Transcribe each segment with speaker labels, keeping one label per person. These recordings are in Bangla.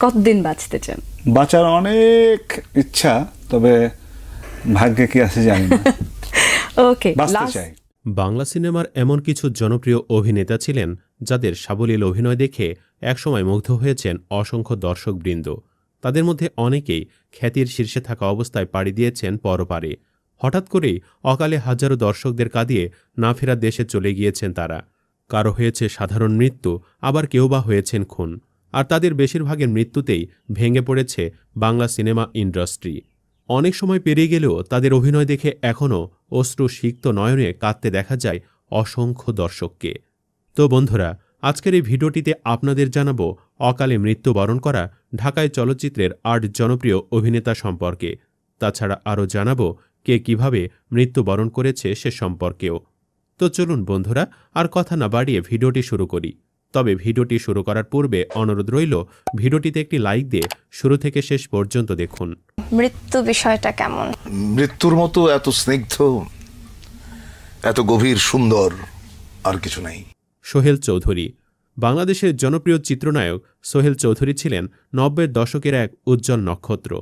Speaker 1: কতদিন বাঁচতে চান?
Speaker 2: বাঁচার অনেক ইচ্ছা তবে ভাগ্যে কি আছে জানি না।
Speaker 1: ওকে
Speaker 2: বাঁচতে চাই।
Speaker 3: বাংলা সিনেমার এমন কিছু জনপ্রিয় অভিনেতা ছিলেন যাদের সাবলীল অভিনয় দেখে একসময় মুগ্ধ হয়েছেন অসংখ্য দর্শকবৃন্দ। তাদের মধ্যে অনেকেই খ্যাতির শীর্ষে থাকা অবস্থায় পাড়ি দিয়েছেন পরপারে। হঠাৎ করেই অকালে হাজারো দর্শকদের কাঁদিয়ে না ফেরার দেশে চলে গিয়েছেন তারা। কারও হয়েছে সাধারণ মৃত্যু আবার কেউ বা হয়েছেন খুন। আর তাদের বেশিরভাগের মৃত্যুতেই ভেঙে পড়েছে বাংলা সিনেমা ইন্ডাস্ট্রি। অনেক সময় পেরিয়ে গেলেও তাদের অভিনয় দেখে এখনও অশ্রু সিক্ত নয়নে কাঁদতে দেখা যায় অসংখ্য দর্শককে। তো বন্ধুরা, আজকের এই ভিডিওটিতে আপনাদের জানাব অকালে মৃত্যুবরণ করা ঢাকায় চলচ্চিত্রের আট জনপ্রিয় অভিনেতা সম্পর্কে। তাছাড়া আরও জানাব কে কীভাবে মৃত্যুবরণ করেছে সে সম্পর্কেও। তো চলুন বন্ধুরা, আর কথা না বাড়িয়ে ভিডিওটি শুরু করি। তবে ভিডিওটি শুরু করার পূর্বে অনুরোধ রইল ভিডিওটিতে একটি লাইক দিয়ে শুরু থেকে শেষ পর্যন্ত দেখুন।
Speaker 4: মৃত্যু বিষয়টা কেমন?
Speaker 5: মৃত্যুর মতো এত স্নিগ্ধ এত গভীর সুন্দর আর কিছু নাই।
Speaker 3: সোহেল চৌধুরী। বাংলাদেশের জনপ্রিয় চিত্রনায়ক সোহেল চৌধুরী ছিলেন নব্বের দশকের এক উজ্জ্বল নক্ষত্র।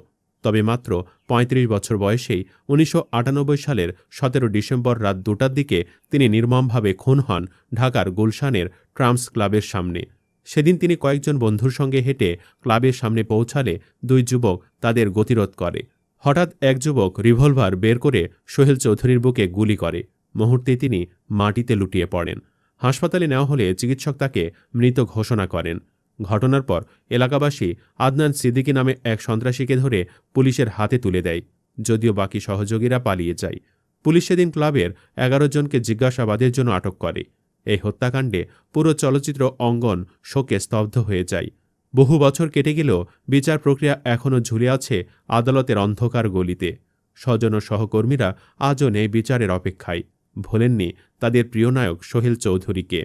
Speaker 3: তবে মাত্র ৩৫ বছর বয়সেই উনিশশো আটানব্বই সালের সতেরো ডিসেম্বর রাত দুটার দিকে তিনি নির্মমভাবে খুন হন ঢাকার গুলশানের ট্রাম্পস ক্লাবের সামনে। সেদিন তিনি কয়েকজন বন্ধুর সঙ্গে হেঁটে ক্লাবের সামনে পৌঁছালে দুই যুবক তাদের গতিরোধ করে। হঠাৎ এক যুবক রিভলভার বের করে সোহেল চৌধুরীর বুকে গুলি করে। মুহূর্তে তিনি মাটিতে লুটিয়ে পড়েন। হাসপাতালে নেওয়া হলে চিকিৎসক তাকে মৃত ঘোষণা করেন। ঘটনার পর এলাকাবাসী আদনান সিদ্দিকী নামে এক সন্ত্রাসীকে ধরে পুলিশের হাতে তুলে দেয়, যদিও বাকি সহযোগীরা পালিয়ে যায়। পুলিশ সেদিন ক্লাবের এগারো জনকে জিজ্ঞাসাবাদের জন্য আটক করে। এই হত্যাকাণ্ডে পুরো চলচ্চিত্র অঙ্গন শোকে স্তব্ধ হয়ে যায়। বহু বছর কেটে গেলেও বিচার প্রক্রিয়া এখনও ঝুলে আছে আদালতের অন্ধকার গলিতে। স্বজন ও সহকর্মীরা আজও নেই বিচারের অপেক্ষায়। ভোলেননি তাদের প্রিয় নায়ক সোহেল চৌধুরীকে।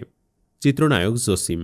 Speaker 3: চিত্রনায়ক জসিম।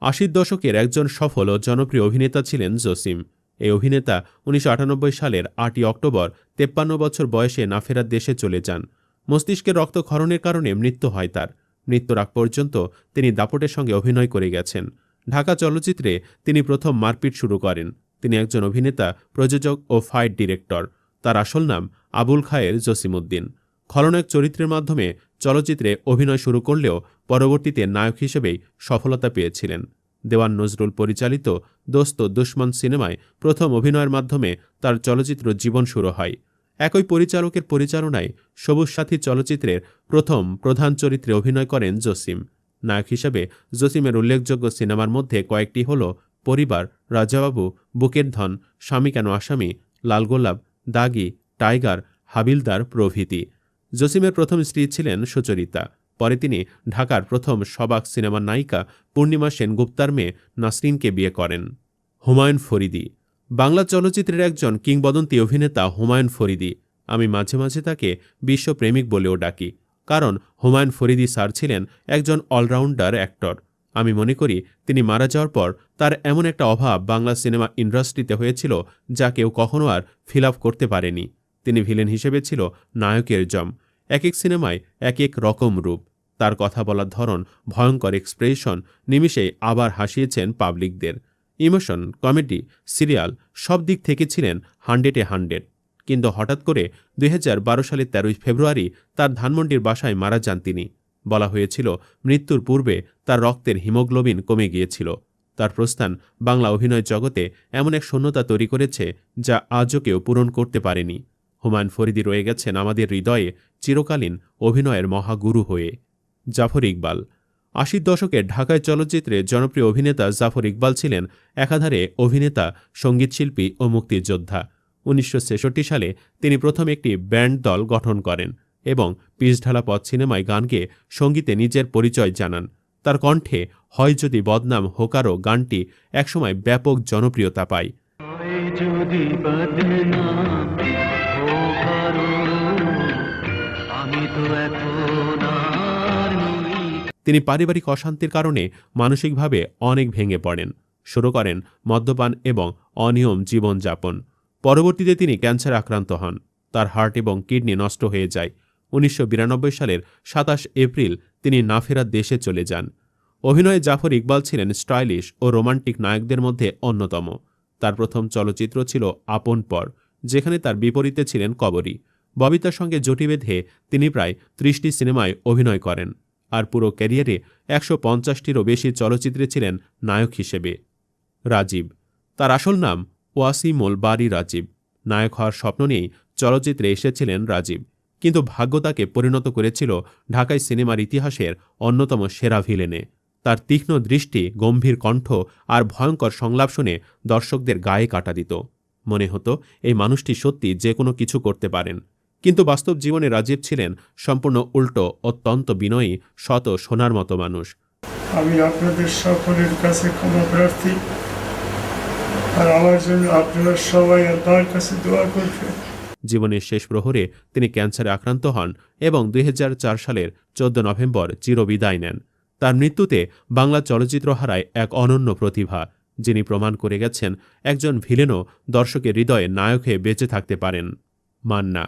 Speaker 3: আশির দশকের একজন সফল ও জনপ্রিয় অভিনেতা ছিলেন জসিম। এই অভিনেতা উনিশশো আটানব্বই সালের আটই অক্টোবর তেপ্পান্ন বছর বয়সে না ফেরার দেশে চলে যান। মস্তিষ্কের রক্তক্ষরণের কারণে মৃত্যু হয় তার। মৃত্যুর আগ পর্যন্ত তিনি দাপটের সঙ্গে অভিনয় করে গেছেন। ঢাকা চলচ্চিত্রে তিনি প্রথম মারপিট শুরু করেন। তিনি একজন অভিনেতা, প্রযোজক ও ফাইট ডিরেক্টর। তার আসল নাম আবুল খায়ের জসিমউদ্দিন। খলনায়ক চরিত্রের মাধ্যমে চলচ্চিত্রে অভিনয় শুরু করলেও পরবর্তীতে নায়ক হিসেবেই সফলতা পেয়েছিলেন। দেওয়ান নজরুল পরিচালিত দোস্ত দুশ্মন সিনেমায় প্রথম অভিনয়ের মাধ্যমে তার চলচ্চিত্র জীবন শুরু হয়। একই পরিচালকের পরিচালনায় সবুজ সাথী চলচ্চিত্রের প্রথম প্রধান চরিত্রে অভিনয় করেন জসিম। নায়ক হিসেবে জসিমের উল্লেখযোগ্য সিনেমার মধ্যে কয়েকটি হল পরিবার, রাজাবাবু, বুকের ধন, স্বামী কেন আসামি লাল গোলাপ দাগি, টাইগার, হাবিলদার প্রভৃতি। জসিমের প্রথম স্ত্রী ছিলেন সুচরিতা। পরে তিনি ঢাকার প্রথম সবাক সিনেমার নায়িকা পূর্ণিমা সেনগুপ্তার মেয়ে নাসরিনকে বিয়ে করেন। হুমায়ুন ফরিদি। বাংলা চলচ্চিত্রের একজন কিংবদন্তি অভিনেতা হুমায়ুন ফরিদি। আমি মাঝে মাঝে তাকে বিশ্বপ্রেমিক বলেও ডাকি, কারণ হুমায়ুন ফরিদি স্যার ছিলেন একজন অলরাউন্ডার অ্যাক্টর। আমি মনে করি তিনি মারা যাওয়ার পর তার এমন একটা অভাব বাংলা সিনেমা ইন্ডাস্ট্রিতে হয়েছিল যা কেউ কখনো আর ফিল করতে পারেনি। তিনি ভিলেন হিসেবে ছিল নায়কের জম। এক এক সিনেমায় এক এক রকম রূপ। তার কথা বলার ধরন ভয়ঙ্কর এক্সপ্রেশন, নিমিষেই আবার হাসিয়েছেন পাবলিকদের। ইমোশন, কমেডি, সিরিয়াল সব দিক থেকে ছিলেন হান্ড্রেডে হান্ড্রেড। কিন্তু হঠাৎ করে দুই হাজার বারো সালের তেরোই ফেব্রুয়ারি তার ধানমন্ডির বাসায় মারা যান তিনি। বলা হয়েছিল, মৃত্যুর পূর্বে তার রক্তের হিমোগ্লোবিন কমে গিয়েছিল। তার প্রস্থান বাংলা অভিনয় জগতে এমন এক শূন্যতা তৈরি করেছে যা আজও কেউ পূরণ করতে পারেনি। হুমায়ুন ফরিদি রয়ে গেছেন আমাদের হৃদয়ে চিরকালীন অভিনয়ের মহাগুরু হয়ে। জাফর ইকবাল। আশির দশকের ঢাকায় চলচ্চিত্রে জনপ্রিয় অভিনেতা জাফর ইকবাল ছিলেন একাধারে অভিনেতা, সঙ্গীতশিল্পী ও মুক্তিযোদ্ধা। উনিশশো ছেষট্টি সালে তিনি প্রথম একটি ব্যান্ড দল গঠন করেন এবং পিসঢালা পথ সিনেমায় গানকে সঙ্গীতে নিজের পরিচয় জানান। তার কণ্ঠে হয় যদি বদনাম হোকারো গানটি একসময় ব্যাপক জনপ্রিয়তা পায়। তিনি পারিবারিক অশান্তির কারণে মানসিকভাবে অনেক ভেঙে পড়েন। শুরু করেন মদ্যপান এবং অনিয়ম জীবনযাপন। পরবর্তীতে তিনি ক্যান্সার আক্রান্ত হন। তার হার্ট এবং কিডনি নষ্ট হয়ে যায়। উনিশশো বিরানব্বই সালের সাতাশ এপ্রিল তিনি না ফেরার দেশে চলে যান। অভিনয়ে জাফর ইকবাল ছিলেন স্টাইলিশ ও রোমান্টিক নায়কদের মধ্যে অন্যতম। তার প্রথম চলচ্চিত্র ছিল আপন পর। যেখানে তার বিপরীতে ছিলেন কবরী। ববিতার সঙ্গে জুটি বেঁধে তিনি প্রায় ত্রিশটি সিনেমায় অভিনয় করেন। আর পুরো ক্যারিয়ারে একশো পঞ্চাশটিরও বেশি চলচ্চিত্রে ছিলেন নায়ক হিসেবে। রাজীব। তার আসল নাম ওয়াসিমুল বারি রাজীব। নায়ক হওয়ার স্বপ্ন নিয়েই চলচ্চিত্রে এসেছিলেন রাজীব। কিন্তু ভাগ্য তাকে পরিণত করেছিল ঢাকায় সিনেমার ইতিহাসের অন্যতম সেরা ভিলেনে। তার তীক্ষ্ণ দৃষ্টি, গম্ভীর কণ্ঠ আর ভয়ঙ্কর সংলাপ শুনে দর্শকদের গায়ে কাটা দিত। মনে হতো এই মানুষটি সত্যি যে কোনো কিছু করতে পারেন। কিন্তু বাস্তব জীবনে রাজীব ছিলেন সম্পূর্ণ উল্টো অত্যন্ত বিনয়ী শত সোনার মতো মানুষ।
Speaker 6: আমি আপনাদের সকলের কাছে ক্ষমা প্রার্থী। আর আমার জন্য আপনারা সবাই আল্লাহর কাছে দোয়া করবেন।
Speaker 3: জীবনের শেষ প্রহরে তিনি ক্যান্সারে আক্রান্ত হন এবং দুই হাজার চার সালের চোদ্দ নভেম্বর চিরবিদায় নেন। তার মৃত্যুতে বাংলা চলচ্চিত্র হারায় এক অনন্য প্রতিভা। যিনি প্রমাণ করে গেছেন, একজন ভিলেনও দর্শকের হৃদয়ে নায়ক হয়ে বেঁচে থাকতে পারেন। মান্না।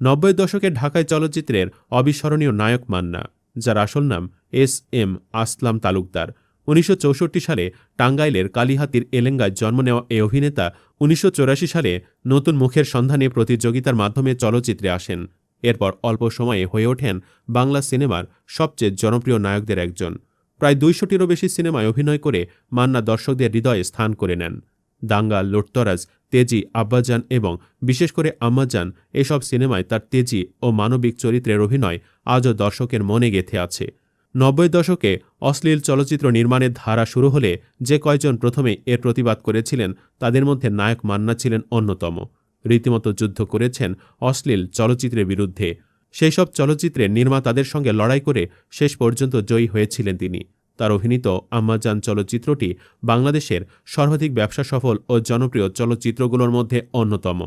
Speaker 3: নব্বই দশকের ঢাকায় চলচ্চিত্রের অবিস্মরণীয় নায়ক মান্না, যার আসল নাম এস এম আসলাম তালুকদার। উনিশশো চৌষট্টি সালে টাঙ্গাইলের কালিহাতির এলেঙ্গায় জন্ম নেওয়া এই অভিনেতা উনিশশো চুরাশি সালে নতুন মুখের সন্ধানে প্রতিযোগিতার মাধ্যমে চলচ্চিত্রে আসেন। এরপর অল্প সময়ে হয়ে ওঠেন বাংলা সিনেমার সবচেয়ে জনপ্রিয় নায়কদের একজন। প্রায় দুইশোটিরও বেশি সিনেমায় অভিনয় করে মান্না দর্শকদের হৃদয়ে স্থান করে নেন। দাঙ্গা, লোটতরাজ, তেজি, আব্বাজান এবং বিশেষ করে আম্মাজান এসব সিনেমায় তার তেজি ও মানবিক চরিত্রের অভিনয় আজও দর্শকের মনে গেঁথে আছে। নব্বই দশকে অশ্লীল চলচ্চিত্র নির্মাণের ধারা শুরু হলে যে কয়জন প্রথমে এর প্রতিবাদ করেছিলেন তাদের মধ্যে নায়ক মান্না ছিলেন অন্যতম। রীতিমতো যুদ্ধ করেছেন অশ্লীল চলচ্চিত্রের বিরুদ্ধে। সেই সব চলচ্চিত্রের নির্মাতাদের সঙ্গে লড়াই করে শেষ পর্যন্ত জয়ী হয়েছিলেন তিনি। তার অভিনীত আম্মাজান চলচ্চিত্রটি বাংলাদেশের সর্বাধিক ব্যবসা সফল ও জনপ্রিয় চলচ্চিত্রগুলোর মধ্যে অন্যতম।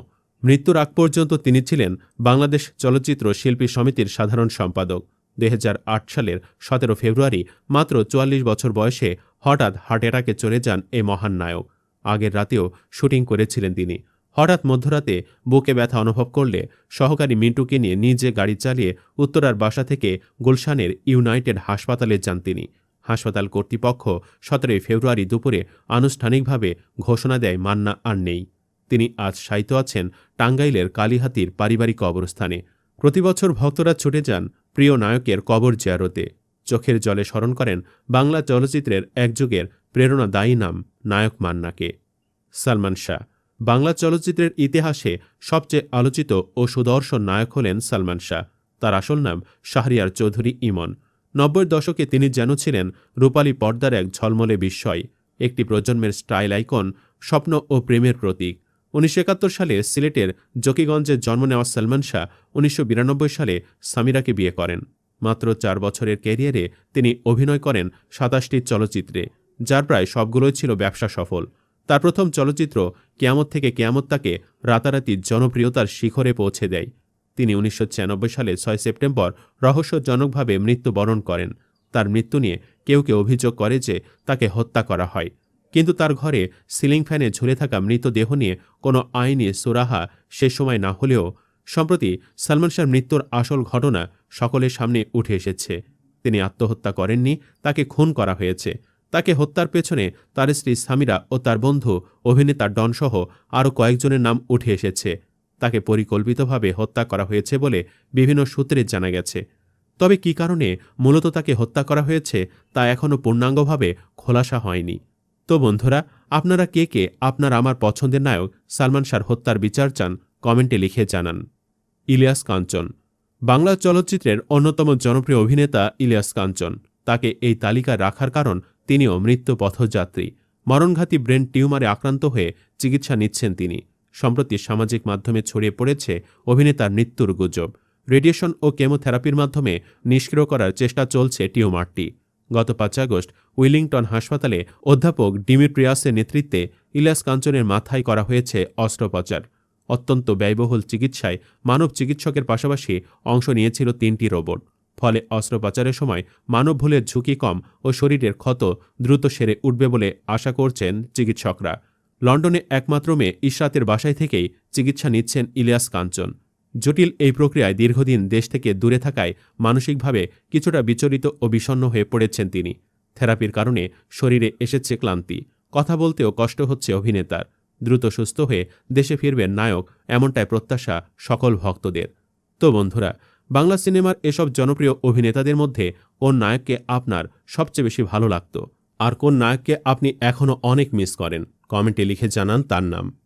Speaker 3: মৃত্যুর আগ পর্যন্ত তিনি ছিলেন বাংলাদেশ চলচ্চিত্র শিল্পী সমিতির সাধারণ সম্পাদক। দু হাজার আট সালের সতেরো ফেব্রুয়ারি মাত্র চুয়াল্লিশ বছর বয়সে হঠাৎ হার্ট অ্যাটাকে চলে যান এই মহান নায়ক। আগের রাতেও শুটিং করেছিলেন তিনি। হঠাৎ মধ্যরাতে বুকে ব্যথা অনুভব করলে সহকারী মিন্টুকে নিয়ে নিজে গাড়ি চালিয়ে উত্তরার বাসা থেকে গুলশানের ইউনাইটেড হাসপাতালে যান তিনি। হাসপাতাল কর্তৃপক্ষ সতেরোই ফেব্রুয়ারি দুপুরে আনুষ্ঠানিকভাবে ঘোষণা দেয়, মান্না আর নেই। তিনি আজ সাইত আছেন টাঙ্গাইলের কালীহাতির পারিবারিক কবরস্থানে। প্রতিবছর ভক্তরা ছুটে যান প্রিয় নায়কের কবর জিয়ারতে। চোখের জলে স্মরণ করেন বাংলা চলচ্চিত্রের একযুগের প্রেরণাদায়ী নাম, নায়ক মান্নাকে। সালমান শাহ বাংলা চলচ্চিত্রের ইতিহাসে সবচেয়ে আলোচিত ও সুদর্শন নায়ক হলেন সালমান শাহ। তার আসল নাম শাহরিয়ার চৌধুরী ইমন। নব্বই দশকে তিনি যেন ছিলেন রূপালী পর্দার এক ঝলমলে বিস্ময়, একটি প্রজন্মের স্টাইল আইকন, স্বপ্ন ও প্রেমের প্রতীক। উনিশশো একাত্তর সালে সিলেটের জকিগঞ্জে জন্ম নেওয়া সলমান শাহ উনিশশো বিরানব্বই সালে সামিরাকে বিয়ে করেন। মাত্র চার বছরের ক্যারিয়ারে তিনি অভিনয় করেন সাতাশটি চলচ্চিত্রে, যার প্রায় সবগুলোই ছিল ব্যবসা সফল। তার প্রথম চলচ্চিত্র কেয়ামত থেকে কেয়ামত তাকে রাতারাতি জনপ্রিয়তার শিখরে পৌঁছে দেয়। তিনি উনিশশো ছিয়ানব্বই সালে ছয় সেপ্টেম্বর রহস্যজনকভাবে মৃত্যুবরণ করেন। তার মৃত্যু নিয়ে কেউ কেউ অভিযোগ করে যে তাকে হত্যা করা হয়। কিন্তু তার ঘরে সিলিং ফ্যানে ঝুলে থাকা মৃতদেহ নিয়ে কোনো আইনি সুরাহা সে সময় না হলেও সম্প্রতি সালমান শাহর মৃত্যুর আসল ঘটনা সকলের সামনে উঠে এসেছে। তিনি আত্মহত্যা করেননি, তাকে খুন করা হয়েছে। তাকে হত্যার পেছনে তার স্ত্রী সামিরা ও তার বন্ধু অভিনেতা ডনসহ আরও কয়েকজনের নাম উঠে এসেছে। তাকে পরিকল্পিতভাবে হত্যা করা হয়েছে বলে বিভিন্ন সূত্রে জানা গেছে। তবে কী কারণে মূলত তাকে হত্যা করা হয়েছে তা এখনও পূর্ণাঙ্গভাবে খোলাসা হয়নি। তো বন্ধুরা, আপনারা কে কে আপনার আমার পছন্দের নায়ক সালমান শাহর হত্যার বিচার চান কমেন্টে লিখে জানান। ইলিয়াস কাঞ্চন। বাংলা চলচ্চিত্রের অন্যতম জনপ্রিয় অভিনেতা ইলিয়াস কাঞ্চন। তাকে এই তালিকায় রাখার কারণ তিনিও মৃত্যু পথযাত্রী। মরণঘাতী ব্রেন টিউমারে আক্রান্ত হয়ে চিকিৎসা নিচ্ছেন তিনি। সম্প্রতি সামাজিক মাধ্যমে ছড়িয়ে পড়েছে অভিনেতার মৃত্যুর গুজব। রেডিয়েশন ও কেমোথেরাপির মাধ্যমে নিষ্ক্রিয় করার চেষ্টা চলছে টিউমারটি। গত পাঁচ আগস্ট উইলিংটন হাসপাতালে অধ্যাপক ডিমিট্রিয়াসের নেতৃত্বে ইলিয়াস কাঞ্চনের মাথায় করা হয়েছে অস্ত্রোপচার। অত্যন্ত ব্যয়বহুল চিকিৎসায় মানব চিকিৎসকের পাশাপাশি অংশ নিয়েছিল তিনটি রোবট। ফলে অস্ত্রোপচারের সময় মানব ভুলের ঝুঁকি কম ও শরীরের ক্ষত দ্রুত সেরে উঠবে বলে আশা করছেন চিকিৎসকরা। লন্ডনে একমাত্র মেয়ে ইশরাতের বাসায় থেকেই চিকিৎসা নিচ্ছেন ইলিয়াস কাঞ্চন। জটিল এই প্রক্রিয়ায় দীর্ঘদিন দেশ থেকে দূরে থাকায় মানসিকভাবে কিছুটা বিচলিত ও বিষণ্ণ হয়ে পড়েছেন তিনি। থেরাপির কারণে শরীরে এসেছে ক্লান্তি, কথা বলতেও কষ্ট হচ্ছে অভিনেতার। দ্রুত সুস্থ হয়ে দেশে ফিরবেন নায়ক, এমনটাই প্রত্যাশা সকল ভক্তদের। তো বন্ধুরা বাংলা সিনেমার এসব জনপ্রিয় অভিনেতাদের মধ্যে কোন নায়ককে আপনার সবচেয়ে বেশি ভালো লাগত? আর কোন নায়ককে আপনি এখনও অনেক মিস করেন? কমেন্টে লিখে জানান তার নাম।